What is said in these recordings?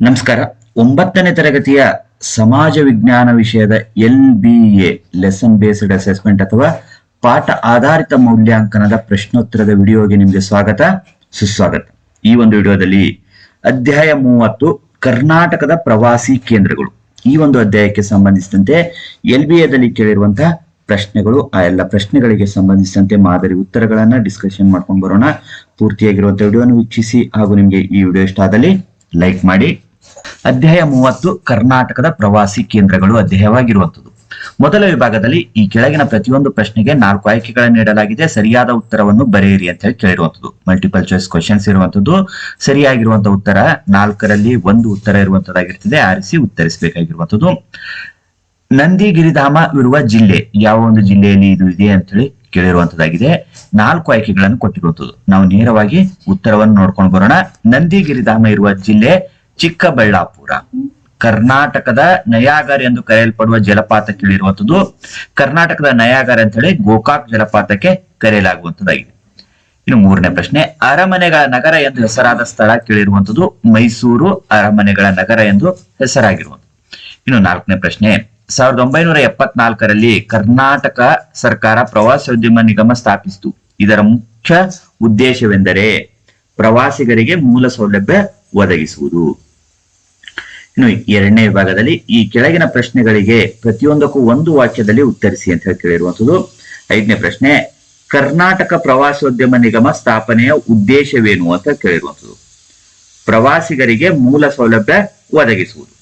ನಮಸ್ಕಾರ. ಒಂಬತ್ತನೇ ತರಗತಿಯ ಸಮಾಜ ವಿಜ್ಞಾನ ವಿಷಯದ L B A lesson based assessment ಅಥವಾ ಪಾಠ ಆಧಾರಿತ ಮೌಲ್ಯಾಂಕನದ ಪ್ರಶ್ನೋತ್ತರದ ವಿಡಿಯೋಗೆ ನಿಮಗೆ ಸ್ವಾಗತ, ಸುಸ್ವಾಗತ. ಈ ಒಂದು ವಿಡಿಯೋದಲ್ಲಿ ಅಧ್ಯಾಯ ಮೂವತ್ತು, ಕರ್ನಾಟಕದ ಪ್ರವಾಸಿ ಕೇಂದ್ರಗಳು. ಈ ಒಂದು ಅಧ್ಯಾಯಕ್ಕೆ ಸಂಬಂಧಿಸಿದಂತೆ ಎಲ್ ಬಿ ಎದಲ್ಲಿ ಕೇಳಿರುವಂತಹ ಪ್ರಶ್ನೆಗಳು, ಆ ಎಲ್ಲ ಪ್ರಶ್ನೆಗಳಿಗೆ ಸಂಬಂಧಿಸಿದಂತೆ ಮಾದರಿ ಉತ್ತರಗಳನ್ನ ಡಿಸ್ಕಷನ್ ಮಾಡ್ಕೊಂಡು ಬರೋಣ. ಪೂರ್ತಿಯಾಗಿರುವಂತಹ ವಿಡಿಯೋನ ವೀಕ್ಷಿಸಿ ಹಾಗೂ ನಿಮಗೆ ಈ ವಿಡಿಯೋ ಇಷ್ಟ ಆದಲ್ಲಿ ಲೈಕ್ ಮಾಡಿ. ಅಧ್ಯಾಯ ಮೂವತ್ತು, ಕರ್ನಾಟಕದ ಪ್ರವಾಸಿ ಕೇಂದ್ರಗಳು ಅಧ್ಯಾಯವಾಗಿರುವಂತದ್ದು ಮೊದಲ ವಿಭಾಗದಲ್ಲಿ ಈ ಕೆಳಗಿನ ಪ್ರತಿಯೊಂದು ಪ್ರಶ್ನೆಗೆ ನಾಲ್ಕು ಆಯ್ಕೆಗಳನ್ನು ನೀಡಲಾಗಿದೆ. ಸರಿಯಾದ ಉತ್ತರವನ್ನು ಬರೆಯಿರಿ ಅಂತ ಹೇಳಿ ಕೇಳಿರುವಂತದ್ದು ಮಲ್ಟಿಪಲ್ ಚಾಯ್ಸ್ ಕ್ವಶನ್ಸ್ ಇರುವಂತದ್ದು ಸರಿಯಾಗಿರುವಂತಹ ಉತ್ತರ ನಾಲ್ಕರಲ್ಲಿ ಒಂದು ಉತ್ತರ ಇರುವಂತದ್ದಾಗಿರ್ತದೆ ಆರಿಸಿ ಉತ್ತರಿಸಬೇಕಾಗಿರುವಂತದ್ದು ನಂದಿಗಿರಿಧಾಮ ಇರುವ ಜಿಲ್ಲೆ, ಯಾವ ಒಂದು ಜಿಲ್ಲೆಯಲ್ಲಿ ಇದು ಇದೆ ಅಂತ ಹೇಳಿ ಕೇಳಿರುವಂತದ್ದಾಗಿದೆ ನಾಲ್ಕು ಆಯ್ಕೆಗಳನ್ನು ಕೊಟ್ಟಿರುವಂತದ್ದು ನಾವು ನೇರವಾಗಿ ಉತ್ತರವನ್ನು ನೋಡ್ಕೊಂಡು ಬರೋಣ. ನಂದಿಗಿರಿಧಾಮ ಇರುವ ಜಿಲ್ಲೆ ಚಿಕ್ಕಬಳ್ಳಾಪುರ. ಕರ್ನಾಟಕದ ನಯಾಗರ್ ಎಂದು ಕರೆಯಲ್ಪಡುವ ಜಲಪಾತ ಕೇಳಿರುವಂತದ್ದು, ಕರ್ನಾಟಕದ ನಯಾಗರ್ ಅಂತ ಹೇಳಿ ಗೋಕಾಕ್ ಜಲಪಾತಕ್ಕೆ ಕರೆಯಲಾಗುವಂತದ್ದಾಗಿದೆ ಇನ್ನು ಮೂರನೇ ಪ್ರಶ್ನೆ, ಅರಮನೆಗಳ ನಗರ ಎಂದು ಹೆಸರಾದ ಸ್ಥಳ ಕೇಳಿರುವಂತದ್ದು ಮೈಸೂರು ಅರಮನೆಗಳ ನಗರ ಎಂದು ಹೆಸರಾಗಿರುವಂತದ್ದು. ಇನ್ನು ನಾಲ್ಕನೇ ಪ್ರಶ್ನೆ, ಸಾವಿರದ ಒಂಬೈನೂರ ಎಪ್ಪತ್ನಾಲ್ಕರಲ್ಲಿ ಕರ್ನಾಟಕ ಸರ್ಕಾರ ಪ್ರವಾಸೋದ್ಯಮ ನಿಗಮ ಸ್ಥಾಪಿಸಿತು. ಇದರ ಮುಖ್ಯ ಉದ್ದೇಶವೆಂದರೆ ಪ್ರವಾಸಿಗರಿಗೆ ಮೂಲ ಸೌಲಭ್ಯ ಒದಗಿಸುವುದು. ಇನ್ನು ಎರಡನೇ ವಿಭಾಗದಲ್ಲಿ ಈ ಕೆಳಗಿನ ಪ್ರಶ್ನೆಗಳಿಗೆ ಪ್ರತಿಯೊಂದಕ್ಕೂ ಒಂದು ವಾಕ್ಯದಲ್ಲಿ ಉತ್ತರಿಸಿ ಅಂತ ಹೇಳಿ ಕೇಳಿರುವಂತದ್ದು ಐದನೇ ಪ್ರಶ್ನೆ, ಕರ್ನಾಟಕ ಪ್ರವಾಸೋದ್ಯಮ ನಿಗಮ ಸ್ಥಾಪನೆಯ ಉದ್ದೇಶವೇನು ಅಂತ ಕೇಳಿರುವಂತದ್ದು ಪ್ರವಾಸಿಗರಿಗೆ ಮೂಲ ಸೌಲಭ್ಯ ಒದಗಿಸುವುದು.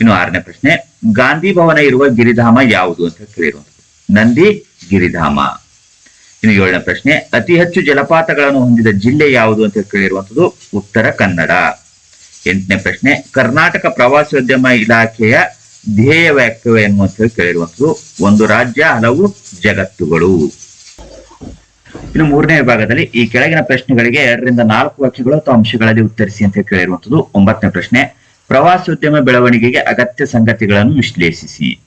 ಇನ್ನು ಆರನೇ ಪ್ರಶ್ನೆ, ಗಾಂಧಿ ಭವನ ಇರುವ ಗಿರಿಧಾಮ ಯಾವುದು ಅಂತ ಕೇಳಿರುವಂತದ್ದು ನಂದಿ, ಗಿರಿಧಾಮ. ಇನ್ನು ಏಳನೇ ಪ್ರಶ್ನೆ, ಅತಿ ಹೆಚ್ಚು ಜಲಪಾತಗಳನ್ನು ಹೊಂದಿದ ಜಿಲ್ಲೆ ಯಾವುದು ಅಂತ ಕೇಳಿರುವಂತದ್ದು ಉತ್ತರ ಕನ್ನಡ. ಎಂಟನೇ ಪ್ರಶ್ನೆ, ಕರ್ನಾಟಕ ಪ್ರವಾಸೋದ್ಯಮ ಇಲಾಖೆಯ ಧ್ಯೇಯ ವ್ಯಾಖ್ಯವೇನು ಅಂತ ಹೇಳಿ ಕೇಳಿರುವಂಥದ್ದು. ಒಂದು ರಾಜ್ಯ, ಹಲವು ಜಗತ್ತುಗಳು. ಇನ್ನು ಮೂರನೇ ವಿಭಾಗದಲ್ಲಿ ಈ ಕೆಳಗಿನ ಪ್ರಶ್ನೆಗಳಿಗೆ ಎರಡರಿಂದ ನಾಲ್ಕು ವಾಕ್ಯಗಳು ಅಥವಾ ಅಂಶಗಳಲ್ಲಿ ಉತ್ತರಿಸಿ ಅಂತ ಕೇಳಿರುವಂತದ್ದು ಒಂಬತ್ತನೇ ಪ್ರಶ್ನೆ, ಪ್ರವಾಸೋದ್ಯಮ ಬೆಳವಣಿಗೆಗೆ ಅಗತ್ಯ ಸಂಗತಿಗಳನ್ನು ವಿಶ್ಲೇಷಿಸಿ.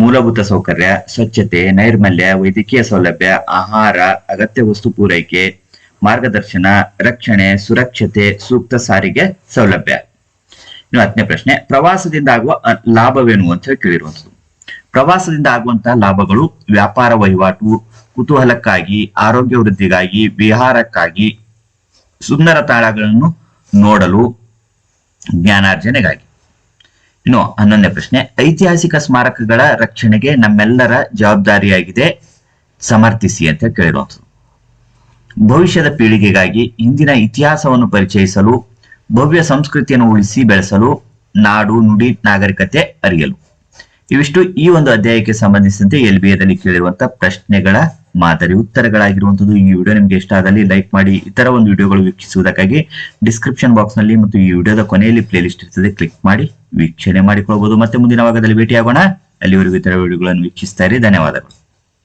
ಮೂಲಭೂತ ಸೌಕರ್ಯ, ಸ್ವಚ್ಛತೆ, ನೈರ್ಮಲ್ಯ, ವೈದ್ಯಕೀಯ ಸೌಲಭ್ಯ, ಆಹಾರ, ಅಗತ್ಯ ವಸ್ತು ಪೂರೈಕೆ ಮಾರ್ಗದರ್ಶನ, ರಕ್ಷಣೆ, ಸುರಕ್ಷತೆ, ಸೂಕ್ತ ಸಾರಿಗೆ ಸೌಲಭ್ಯ. ಇನ್ನು ಹತ್ತನೇ ಪ್ರಶ್ನೆ, ಪ್ರವಾಸದಿಂದ ಆಗುವ ಲಾಭವೇನು ಅಂತ ಹೇಳಿ ಕೇಳಿರುವಂಥದ್ದು. ಪ್ರವಾಸದಿಂದ ಆಗುವಂತಹ ಲಾಭಗಳು ವ್ಯಾಪಾರ ವಹಿವಾಟು, ಕುತೂಹಲಕ್ಕಾಗಿ, ಆರೋಗ್ಯ ವೃದ್ಧಿಗಾಗಿ, ವಿಹಾರಕ್ಕಾಗಿ, ಸುಂದರ ತಾಳಗಳನ್ನು ನೋಡಲು, ಜ್ಞಾನಾರ್ಜನೆಗಾಗಿ. ಇನ್ನು ಹನ್ನೊಂದನೇ ಪ್ರಶ್ನೆ, ಐತಿಹಾಸಿಕ ಸ್ಮಾರಕಗಳ ರಕ್ಷಣೆಗೆ ನಮ್ಮೆಲ್ಲರ ಜವಾಬ್ದಾರಿಯಾಗಿದೆ, ಸಮರ್ಥಿಸಿ ಅಂತ ಕೇಳಿರುವಂಥದ್ದು. ಭವಿಷ್ಯದ ಪೀಳಿಗೆಗಾಗಿ ಇಂದಿನ ಇತಿಹಾಸವನ್ನು ಪರಿಚಯಿಸಲು, ಭವ್ಯ ಸಂಸ್ಕೃತಿಯನ್ನು ಉಳಿಸಿ ಬೆಳೆಸಲು, ನಾಡು, ನುಡಿ, ನಾಗರಿಕತೆ ಅರಿಯಲು. ಇವಿಷ್ಟು ಈ ಒಂದು ಅಧ್ಯಾಯಕ್ಕೆ ಸಂಬಂಧಿಸಿದಂತೆ ಎಲ್ ಬಿ ಎದಲ್ಲಿ ಕೇಳಿರುವಂತಹ ಪ್ರಶ್ನೆಗಳ ಮಾದರಿ ಉತ್ತರಗಳಾಗಿರುವಂತದ್ದು ಈ ವಿಡಿಯೋ ನಿಮ್ಗೆ ಇಷ್ಟ ಆದಲ್ಲಿ ಲೈಕ್ ಮಾಡಿ, ಇತರ ಒಂದು ವಿಡಿಯೋಗಳು ವೀಕ್ಷಿಸುವುದಕ್ಕಾಗಿ ಡಿಸ್ಕ್ರಿಪ್ಷನ್ ಬಾಕ್ಸ್ನಲ್ಲಿ ಮತ್ತು ಈ ವಿಡಿಯೋದ ಕೊನೆಯಲ್ಲಿ ಪ್ಲೇಲಿಸ್ಟ್ ಇರ್ತದೆ, ಕ್ಲಿಕ್ ಮಾಡಿ ವೀಕ್ಷಣೆ ಮಾಡಿಕೊಳ್ಳಬಹುದು ಮತ್ತೆ ಮುಂದಿನ ಭಾಗದಲ್ಲಿ ಭೇಟಿಯಾಗೋಣ. ಅಲ್ಲಿವರೆಗೂ ಇತರ ವಿಡಿಯೋಗಳನ್ನು ವೀಕ್ಷಿಸ್ತಾ ಇರಿ. ಧನ್ಯವಾದಗಳು.